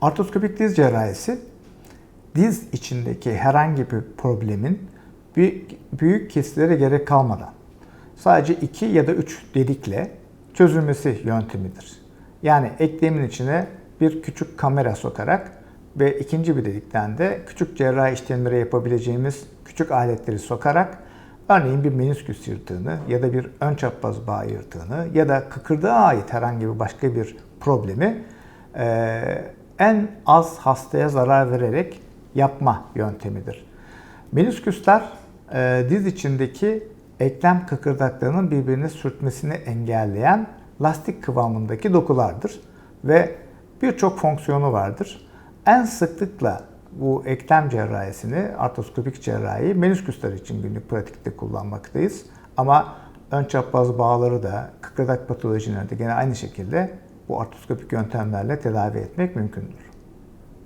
Artroskopik diz cerrahisi diz içindeki herhangi bir problemin büyük, büyük kesilere gerek kalmadan sadece 2 ya da 3 delikle çözülmesi yöntemidir. Yani eklemin içine bir küçük kamera sokarak ve ikinci bir delikten de küçük cerrahi işlemleri yapabileceğimiz küçük aletleri sokarak örneğin bir menisküs yırtığını ya da bir ön çapraz bağ yırtığını ya da kıkırdağa ait herhangi bir başka bir problemi e, en az hastaya zarar vererek yapma yöntemidir. Menisküsler e, diz içindeki eklem kıkırdaklarının birbirine sürtmesini engelleyen lastik kıvamındaki dokulardır ve birçok fonksiyonu vardır. En sıklıkla bu eklem cerrahisini, artroskopik cerrahi menisküsler için günlük pratikte kullanmaktayız. Ama ön çapraz bağları da kıkırdak patolojilerinde gene aynı şekilde bu artroskopik yöntemlerle tedavi etmek mümkündür.